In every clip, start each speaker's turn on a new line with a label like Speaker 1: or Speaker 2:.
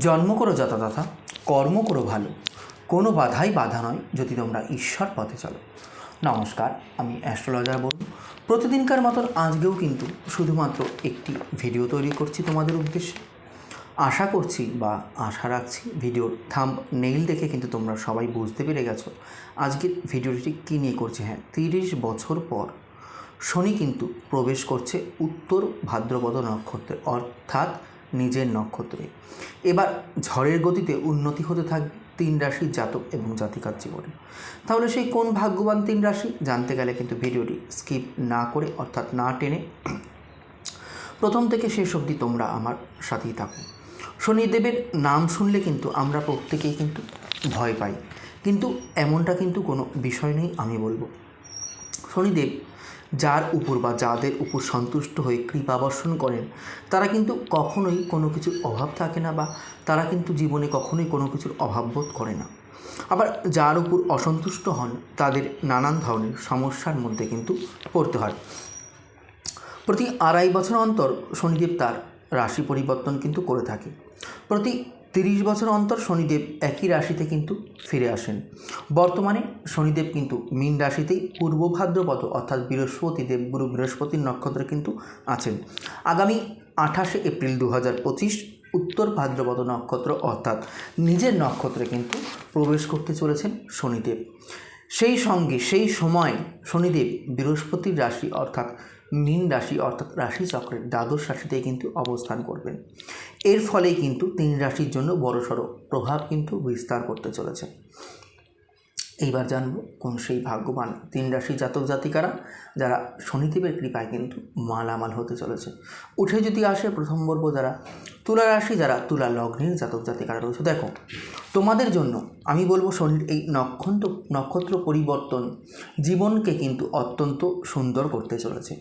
Speaker 1: জন্ম করো যথাযথা, কর্ম করো ভালো। কোনো বাধাই বাধা নয় যদি তোমরা ঈশ্বর পথে চলো। নমস্কার, আমি অ্যাস্ট্রোলজার বলব। প্রতিদিনকার মতন আজকেও কিন্তু শুধুমাত্র একটি ভিডিও তৈরি করছি তোমাদের উদ্দেশ্যে। আশা করছি বা আশা রাখছি ভিডিওর থাম্ব নেইল দেখে কিন্তু তোমরা সবাই বুঝতে পেরে গেছো আজকের ভিডিওটি কী নিয়ে করছে। হ্যাঁ তিরিশ বছর পর শনি কিন্তু প্রবেশ করছে উত্তর ভাদ্রপদ নক্ষত্রে। অর্থাৎ নিজের নক্ষত্রে। এবার ঝড়ের গতিতে উন্নতি হতে থাকবে তিন রাশির জাতক এবং জাতিকার জীবনে। তাহলে সেই কোন ভাগ্যবান তিন রাশি? জানতে গেলে কিন্তু ভিডিওটি স্কিপ না করে, অর্থাৎ না টেনে প্রথম থেকে শেষ অবধি তোমরা আমার সাথেই থাকো। শনিদেবের নাম শুনলে কিন্তু আমরা প্রত্যেকেই কিন্তু ভয় পাই। কিন্তু এমনটা কিন্তু কোনো বিষয় নেই আমি বলব। শনিদেব যার উপর বা যাদের উপর সন্তুষ্ট হয়ে কৃপা বর্ষণ করেন, তারা কিন্তু কখনোই কোনো কিছুর অভাব থাকে না বা তারা কিন্তু জীবনে কখনোই কোনো কিছুর অভাব বোধ করে না। আবার যার উপর অসন্তুষ্ট হন, তাদের নানান ধরনের সমস্যার মধ্যে কিন্তু পড়তে হয়। প্রতি আড়াই বছর অন্তর শনিদেব তার রাশি পরিবর্তন কিন্তু করে থাকে। প্রতি তিরিশ বছর অন্তর শনিদেব একই রাশিতে কিন্তু ফিরে আসেন। বর্তমানে শনিদেব কিন্তু মীন রাশিতেই পূর্ব ভাদ্রপদ অর্থাৎ বৃহস্পতি দেবগুরু বৃহস্পতির নক্ষত্রে কিন্তু আছেন। আগামী আঠাশে এপ্রিল দু হাজার পঁচিশ উত্তর ভাদ্রপদ নক্ষত্র অর্থাৎ নিজের নক্ষত্রে কিন্তু প্রবেশ করতে চলেছেন শনিদেব। সেই সঙ্গে সেই সময় শনিদেব বৃহস্পতির রাশি অর্থাৎ মীন রাশি অর্থাৎ রাশিচক্রের দ্বাদশ রাশিতে কিন্তু অবস্থান করবেন এর ফলে কিন্তু তিন রাশির জন্য বড়সড় প্রভাব কিন্তু বিস্তার করতে চলেছে। এইবার জানব কোন সেই ভাগ্যবান তিন রাশি জাতক জাতিকারা যারা শনিদেবের কৃপায় কিন্তু মালামাল হতে চলেছে। উঠে যদি আসে প্রথম বলব যারা, তুলা রাশি যারা, তুলা লগ্নের জাতক জাতিকারা রয়েছে। দেখো, তোমাদের জন্য আমি বলব এই নক্ষত্র নক্ষত্র পরিবর্তন জীবনকে কিন্তু অত্যন্ত সুন্দর করতে চলেছে।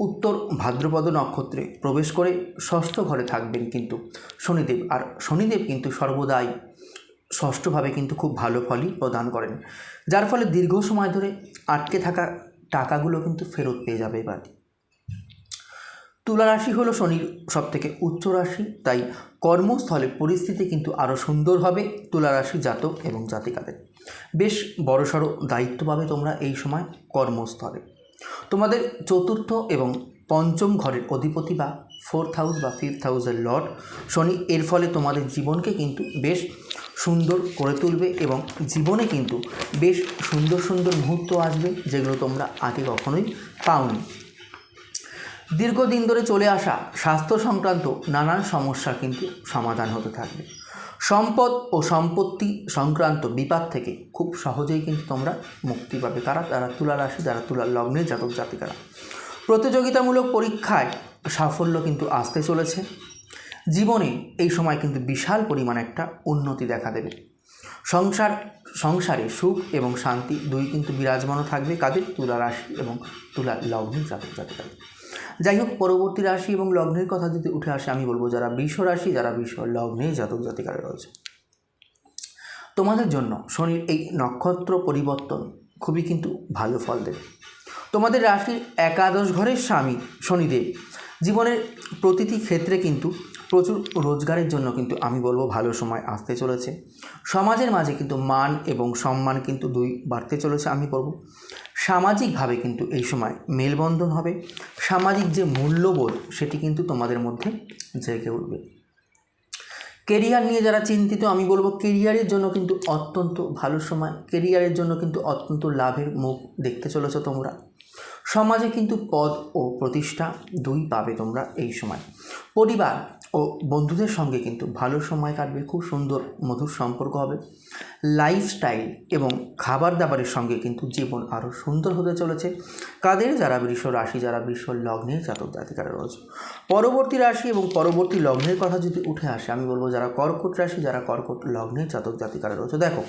Speaker 1: উত্তর ভাদ্রপদ নক্ষত্রে প্রবেশ করে ষষ্ঠ ঘরে থাকবেন কিন্তু শনিদেব, আর শনিদেব কিন্তু সর্বদাই ষষ্ঠভাবে কিন্তু খুব ভালো ফলই প্রদান করেন। যার ফলে দীর্ঘ সময় ধরে আটকে থাকা টাকাগুলো কিন্তু ফেরত পেয়ে যাবে এবার। তুলা রাশি হলো শনির সবথেকে উচ্চ রাশি, তাই কর্মস্থলে পরিস্থিতি কিন্তু আরও সুন্দর হবে তুলা রাশি জাতক এবং জাতিকাদের। বেশ বড়সড় দায়িত্ব পাবে তোমরা এই সময় কর্মস্থলে। তোমাদের চতুর্থ এবং পঞ্চম ঘরের অধিপতি বা ফোর্থ হাউস বা ফিফথ হাউসের লর্ড শনি এর ফলে তোমাদের জীবনকে কিন্তু বেশ সুন্দর করে তুলবে এবং জীবনে কিন্তু বেশ সুন্দর সুন্দর মুহূর্ত আসবে যেগুলো তোমরা আগে কখনোই পাওনি। দীর্ঘদিন ধরে চলে আসা স্বাস্থ্য সংক্রান্ত নানান সমস্যা কিন্তু সমাধান হতে থাকবে। সম্পদ ও সম্পত্তি সংক্রান্ত বিপাদ থেকে খুব সহজেই কিন্তু তোমরা মুক্তি পাবে। কারা তারা তুলা রাশি, যারা তুলার লগ্নের জাতক জাতিকারা। প্রতিযোগিতামূলক পরীক্ষায় সাফল্য কিন্তু আসতে চলেছে। জীবনে এই সময় কিন্তু বিশাল পরিমাণ একটা উন্নতি দেখা দেবে। সংসার, সংসারে সুখ এবং শান্তি দুই কিন্তু বিরাজমানও থাকবে কাদের? তুলা রাশি এবং তুলা লগ্নের জাতক জাতিকাদের। যাই হোক, পরবর্তী রাশি এবং লগ্নের কথা যদি উঠে আসে, আমি বলব যারা বৃষ রাশি, যারা বৃষ লগ্নে জাতক জাতিকারা রয়েছে। তোমাদের জন্য শনির এই নক্ষত্র পরিবর্তন খুবই কিন্তু ভালো ফল দেবে। তোমাদের রাশির একাদশ ঘরের স্বামী শনিদেব, জীবনের প্রতিটি ক্ষেত্রে কিন্তু প্রচুর রোজগারের জন্য কিন্তু আমি বলব ভালো সময় আসতে চলেছে। সমাজের মাঝে কিন্তু মান এবং সম্মান কিন্তু দুই বাড়তে চলেছে আমি বলব। সামাজিকভাবে কিন্তু এই সময় মেলবন্ধন হবে। সামাজিক যে মূল্যবোধ, সেটি কিন্তু তোমাদের মধ্যে জেগে উঠবে। কেরিয়ার নিয়ে যারা চিন্তিত, আমি বলব কেরিয়ারের জন্য কিন্তু অত্যন্ত ভালো সময়। কেরিয়ারের জন্য কিন্তু অত্যন্ত লাভের মুখ দেখতে চলেছ তোমরা। সমাজে কিন্তু পদ ও প্রতিষ্ঠা দুই পাবে তোমরা এই সময়। পরিবার ও বন্ধুদের সঙ্গে কিন্তু ভালো সময় কাটবে, খুব সুন্দর, মধুর সম্পর্ক হবে। লাইফস্টাইল এবং খাবার দাবারের সঙ্গে কিন্তু জীবন আরও সুন্দর হতে চলেছে। কাদের যারা বৃষ রাশি, যারা বৃষ লগ্নের জাতক জাতিকারা রয়েছে। পরবর্তী রাশি এবং পরবর্তী লগ্নের কথা যদি উঠে আসে, আমি বলব যারা কর্কট রাশি, যারা কর্কট লগ্নের জাতক জাতিকারা রয়েছে। দেখো,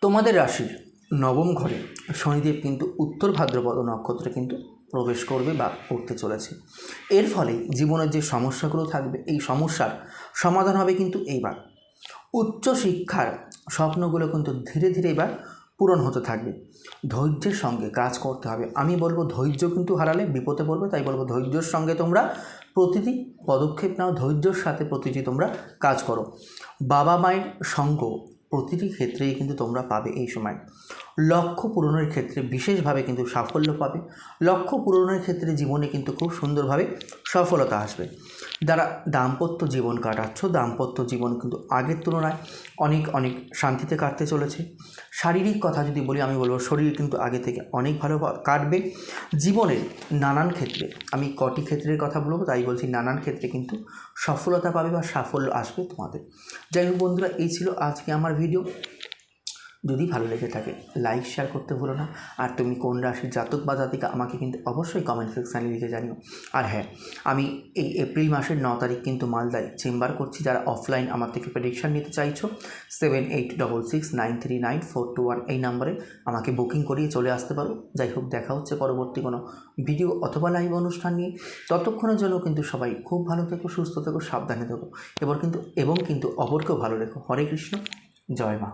Speaker 1: তোমাদের রাশির নবম ঘরে শনিদেব কিন্তু উত্তর ভাদ্রপদ নক্ষত্রে কিন্তু প্রবেশ করবে বা করতে চলেছে। এর ফলে জীবনের যে সমস্যাগুলো থাকবে, এই সমস্যার সমাধান হবে কিন্তু এইবার। উচ্চ শিক্ষার স্বপ্নগুলো কিন্তু ধীরে ধীরে এবার পূরণ হতে থাকবে। ধৈর্যের সঙ্গে কাজ করতে হবে। আমি বলব ধৈর্য কিন্তু হারালে বিপদে পড়বে, তাই বলব ধৈর্যের সঙ্গে তোমরা প্রতিটি পদক্ষেপ নাও, ধৈর্যর সাথে প্রতিটি তোমরা কাজ করো। বাবা মায়ের সঙ্গ প্রতিটি ক্ষেত্রেই কিন্তু তোমরা পাবে এই সময়। লক্ষ্য পূরণের ক্ষেত্রে বিশেষভাবে কিন্তু সাফল্য পাবে। লক্ষ্য পূরণের ক্ষেত্রে জীবনে কিন্তু খুব সুন্দরভাবে সফলতা আসবে। যারা দাম্পত্য জীবন কাটাচ্ছ, দাম্পত্য জীবন কিন্তু আগের তুলনায় অনেক অনেক শান্তিতে কাটতে চলেছে। শারীরিক কথা যদি বলি, আমি বলব শরীর কিন্তু আগে থেকে অনেক ভালো কাটবে। জীবনের নানান ক্ষেত্রে, আমি কটি ক্ষেত্রের কথা বলব, তাই বলছি নানান ক্ষেত্রে কিন্তু সফলতা পাবে বা সাফল্য আসবে তোমাদের। যাই হোক বন্ধুরা, এই ছিল আজকে আমার ভিডিও যদি ভালো লেগে থাকে লাইক শেয়ার করতে ভুলো না। আর তুমি কোন রাশির জাতক বা জাতিকা, আমাকে কিন্তু অবশ্যই কমেন্ট সেকশানে লিখে জানিও। আর হ্যাঁ আমি এই এপ্রিল মাসের ন তারিখ কিন্তু মালদায় চেম্বার করছি, যারা অফলাইন আমার থেকে প্রেডিকশান নিতে চাইছো। Seven eight double six nine three nine four two one এই নাম্বারে আমাকে বুকিং করিয়ে চলে আসতে পারো। যাই হোক, দেখা হচ্ছে পরবর্তী কোনো ভিডিও অথবা লাইভ অনুষ্ঠান নিয়ে। ততক্ষণের জন্য কিন্তু সবাই খুব ভালো থেকো, সুস্থ থেকো, সাবধানে থেকো। এবার কিন্তু, এবং কিন্তু অপরকেও ভালো রেখো। হরে কৃষ্ণ, জয় মা।